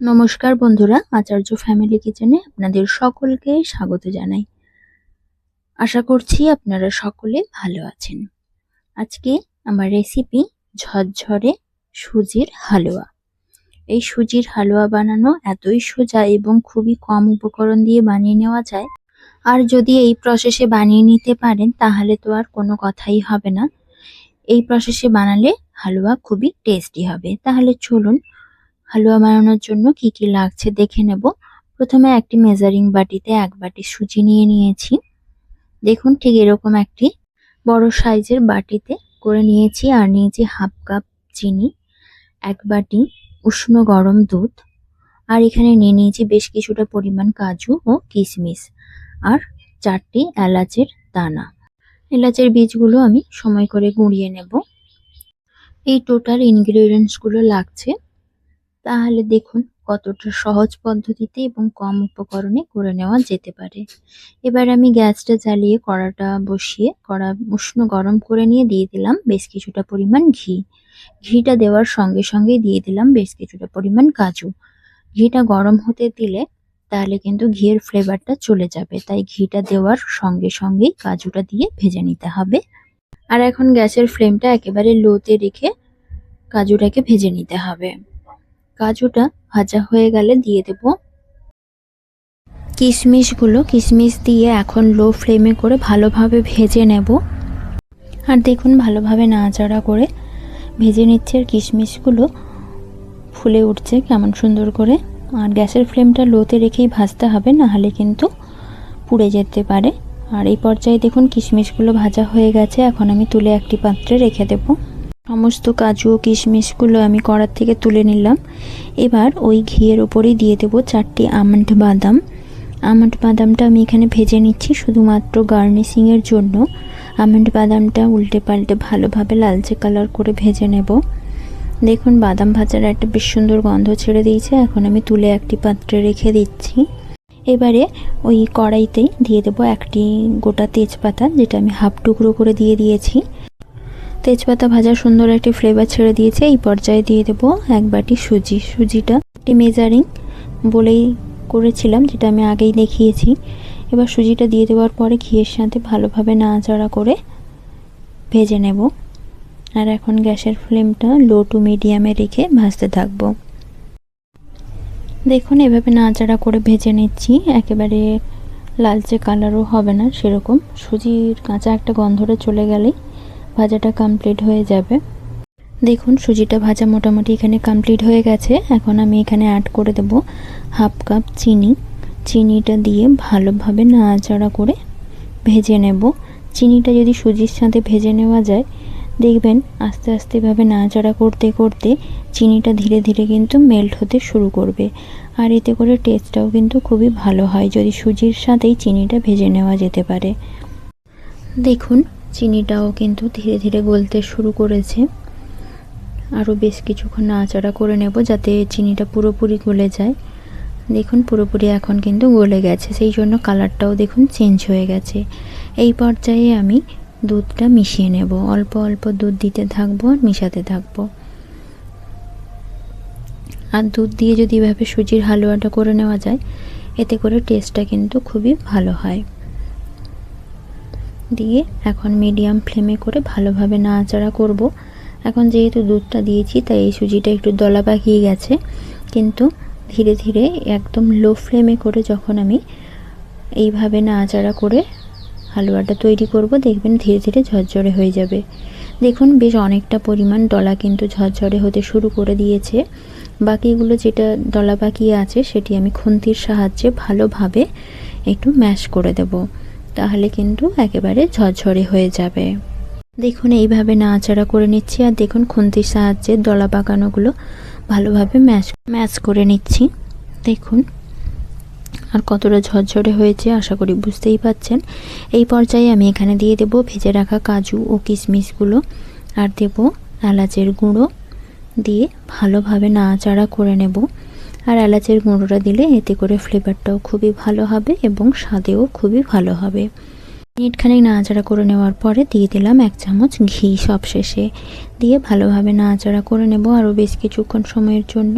নমস্কার বন্ধুরা, আচার্য ফ্যামিলি কিচেনে আপনাদের সকলকে স্বাগত জানাই। আশা করছি আপনারা সকলে ভালো আছেন। আজকে আমার রেসিপি ঝরঝরে সুজির হালুয়া। এই সুজির হালুয়া বানানো এতই সোজা এবং খুবই কম উপকরণ দিয়ে বানিয়ে নেওয়া যায়। আর যদি এই প্রসেসে বানিয়ে নিতে পারেন, তাহলে তো আর কোনো কথাই হবে না। এই প্রসেসে বানালে হালুয়া খুবই টেস্টি হবে। তাহলে চলুন হালুয়া বানানোর জন্য কি কি লাগছে দেখে নেব। প্রথমে একটি মেজারিং বাটিতে এক বাটি সুজি নিয়ে নিয়েছি। দেখুন ঠিক এরকম একটি বড় সাইজের বাটিতে করে নিয়েছি আর নিয়েছি হাফ কাপ চিনি, এক বাটি উষ্ণ গরম দুধ আর এখানে নিয়ে নিয়েছি বেশ কিছুটা পরিমাণ কাজু ও কিশমিশ আর চারটি এলাচের দানা। এলাচের বীজগুলো আমি সময় করে গুঁড়িয়ে নেব। এই টোটাল ইনগ্রিডিয়েন্টসগুলো লাগছে। তাহলে দেখুন কতটা সহজ পদ্ধতিতে এবং কম উপকরণে করে নেওয়া যেতে পারে। এবার আমি গ্যাসটা জ্বালিয়ে কড়াটা বসিয়ে কড়া উষ্ণ গরম করে নিয়ে দিয়ে দিলাম বেশ কিছুটা পরিমাণ ঘি। ঘিটা দেওয়ার সঙ্গে সঙ্গে দিয়ে দিলাম বেশ কিছুটা পরিমাণ কাজু। ঘিটা গরম হতে দিলে তাহলে কিন্তু ঘিয়ের ফ্লেভারটা চলে যাবে, তাই ঘিটা দেওয়ার সঙ্গে সঙ্গেই কাজুটা দিয়ে ভেজে নিতে হবে। আর এখন গ্যাসের ফ্লেমটা একেবারে লোতে রেখে কাজুটাকে ভেজে নিতে হবে। কাজুটা ভাজা হয়ে গেলে দিয়ে দেব। কিশমিশগুলো কিশমিশ দিয়ে এখন লো ফ্লেমে করে ভালোভাবে ভেজে নেব। আর দেখুন ভালোভাবে নাড়াচাড়া করে ভেজে নিচ্ছে আর কিশমিশগুলো ফুলে উঠছে কেমন সুন্দর করে। আর গ্যাসের ফ্লেমটা লোতে রেখেই ভাজতে হবে, নাহলে কিন্তু পুড়ে যেতে পারে। আর এই পর্যায়ে দেখুন কিশমিশগুলো ভাজা হয়ে গেছে, এখন আমি তুলে একটি পাত্রে রেখে দেবো। সমস্ত কাজু ও কিশমিশগুলো আমি কড়ার থেকে তুলে নিলাম। এবার ওই ঘিয়ের ওপরেই দিয়ে দেবো চারটি আমন্ড বাদাম। আমন্ড বাদামটা আমি এখানে ভেজে নিচ্ছি শুধুমাত্র গার্নিশিংয়ের জন্য। আমন্ড বাদামটা উল্টে পাল্টে ভালোভাবে লালচে কালার করে ভেজে নেব। দেখুন, বাদাম ভাজার একটা বেশ সুন্দর গন্ধ ছেড়ে দিয়েছে। এখন আমি তুলে একটি পাত্রে রেখে দিচ্ছি। এবারে ওই কড়াইতেই দিয়ে দেবো একটি গোটা তেজপাতা, যেটা আমি হাফ টুকরো করে দিয়ে দিয়েছি। তেজপাতা ভাজা সুন্দর একটি ফ্লেভার ছেড়ে দিয়েছে। এই পর্যায়ে দিয়ে দেব এক বাটি সুজি। সুজিটা একটি মেজারিং বলেই করেছিলাম, যেটা আমি আগেই দেখিয়েছি। এবার সুজিটা দিয়ে দেওয়ার পরে ঘিয়ের সাথে ভালোভাবে নাড়াচাড়া করে ভেজে নেব। আর এখন গ্যাসের ফ্লেমটা লো টু মিডিয়ামে রেখে ভাজতে থাকব। দেখুন, এভাবে নাড়াচাড়া করে ভেজে নিচ্ছি। একেবারে লালচে কালারও হবে না, সেরকম। সুজির কাঁচা একটা গন্ধটা চলে গেলেই ভাজাটা কমপ্লিট হয়ে যাবে। দেখুন, সুজিটা ভাজা মোটামুটি এখানে কমপ্লিট হয়ে গেছে। এখন আমি এখানে অ্যাড করে দেব হাফ কাপ চিনি। চিনিটা দিয়ে ভালোভাবে নাড়াচাড়া করে ভেজে নেব। চিনিটা যদি সুজির সাথে ভেজে নেওয়া যায়, দেখবেন আস্তে আস্তে এভাবে নাড়াচাড়া করতে করতে চিনিটা ধীরে ধীরে কিন্তু মেল্ট হতে শুরু করবে। আর এতে করে টেস্টটাও কিন্তু খুবই ভালো হয়, যদি সুজির সাথেই চিনিটা ভেজে নেওয়া যেতে পারে। দেখুন চিনিটাও কিন্তু ধীরে ধীরে গলতে শুরু করেছে। আরও বেশ কিছুক্ষণ নাড়াচাড়া করে নেব যাতে চিনিটা পুরোপুরি গলে যায়। দেখুন, পুরোপুরি এখন কিন্তু গলে গেছে। সেই জন্য কালারটাও দেখুন চেঞ্জ হয়ে গেছে। এই পর্যায়ে আমি দুধটা মিশিয়ে নেব। অল্প অল্প দুধ দিতে থাকব আর মিশাতে থাকব। আর দুধ দিয়ে যদি এভাবে সুজির হালুয়াটা করে নেওয়া যায়, এতে করে টেস্টটা কিন্তু খুবই ভালো হয়। দিয়ে এখন মিডিয়াম ফ্লেমে করে ভালোভাবে নাড়াচাড়া করব। এখন যেহেতু দুধটা দিয়েছি, তাই এই সুজিটা একটু দলা পাকিয়ে গেছে। কিন্তু ধীরে ধীরে একদম লো ফ্লেমে করে যখন আমি এইভাবে নাড়াচাড়া করে হালুয়াটা তৈরি করব, দেখবেন ধীরে ধীরে ঝরঝরে হয়ে যাবে। দেখুন, বেশ অনেকটা পরিমাণ ডলা কিন্তু ঝরঝরে হতে শুরু করে দিয়েছে। বাকিগুলো যেটা ডলা পাকিয়ে আছে, সেটি আমি খুন্তির সাহায্যে ভালোভাবে একটু ম্যাশ করে দেবো। তাহলে কিন্তু একেবারে ঝরঝরে হয়ে যাবে। দেখুন, এইভাবে নাড়াচাড়া করে নিচ্ছি আর দেখুন খুন্তির সাহায্যে দলা পাকানোগুলো ভালোভাবে ম্যাচ ম্যাচ করে নিচ্ছি। দেখুন, আর কতটা ঝরঝরে হয়েছে, আশা করি বুঝতেই পাচ্ছেন। এই পর্যায়ে আমি এখানে দিয়ে দেব ভেজে রাখা কাজু ও কিশমিশগুলো আর দেব এলাচের গুঁড়ো দিয়ে ভালোভাবে নাড়াচাড়া করে নেব। আর এলাচের গুঁড়োটা দিলে এতে করে ফ্লেভারটাও খুবই ভালো হবে এবং স্বাদেও খুবই ভালো হবে। মিনিটখানেক নাড়াচাড়া করে নেওয়ার পরে দিয়ে দিলাম এক চামচ ঘি সব শেষে দিয়ে ভালোভাবে নাড়াচাড়া করে নেব আরও বেশ কিছুক্ষণ সময়ের জন্য।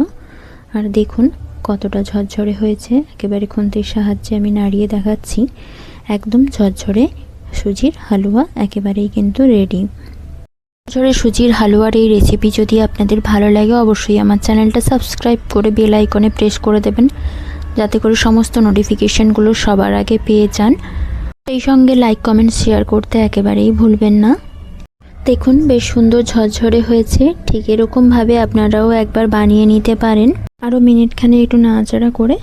আর দেখুন কতটা ঝরঝরে হয়েছে, একেবারে খুন্তির সাহায্যে আমি নাড়িয়ে দেখাচ্ছি। একদম ঝরঝরে সুজির হালুয়া একেবারেই কিন্তু রেডি ঝরঝরে সুজির হালুয়ার এই রেসিপি যদি আপনাদের ভালো লাগে, অবশ্যই আমার চ্যানেলটা সাবস্ক্রাইব করে বেল আইকনে প্রেস করে দেবেন, যাতে করে সমস্ত নোটিফিকেশানগুলো সবার আগে পেয়ে যান। সেই সঙ্গে লাইক কমেন্ট শেয়ার করতে একেবারেই ভুলবেন না। দেখুন, বেশ সুন্দর ঝরঝরে হয়েছে। ঠিক এরকমভাবে আপনারাও একবার বানিয়ে নিতে পারেন। আরও মিনিটখানে একটু নাড়াচাড়া করে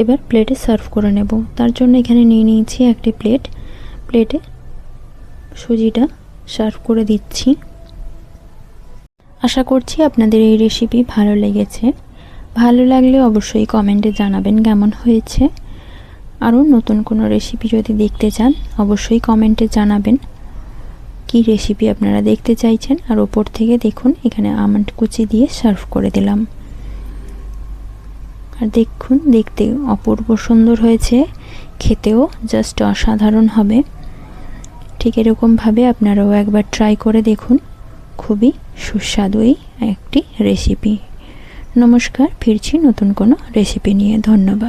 এবার প্লেটে সার্ভ করে নেব। তার জন্য এখানে নিয়ে নিয়েছি একটি প্লেট প্লেটে সুজিটা সার্ভ করে দিচ্ছি। আশা করছি আপনাদের এই রেসিপি ভালো লেগেছে। ভালো লাগলে অবশ্যই কমেন্টে জানাবেন কেমন হয়েছে। আরও নতুন কোনো রেসিপি যদি দেখতে চান, অবশ্যই কমেন্টে জানাবেন। কি রেসিপি আপনারা দেখতে চাইছেন? আর ওপর থেকে দেখুন, এখানে আমন্ড কুচি দিয়ে সার্ভ করে দিলাম। আর দেখুন, দেখতে অপূর্ব সুন্দর হয়েছে। খেতেও জাস্ট অসাধারণ হবে। ঠিক এরকমভাবে আপনারাও একবার ট্রাই করে দেখুন। খুবই সুস্বাদু একটি রেসিপি নমস্কার ফিরছি নতুন কোনো রেসিপি নিয়ে। ধন্যবাদ।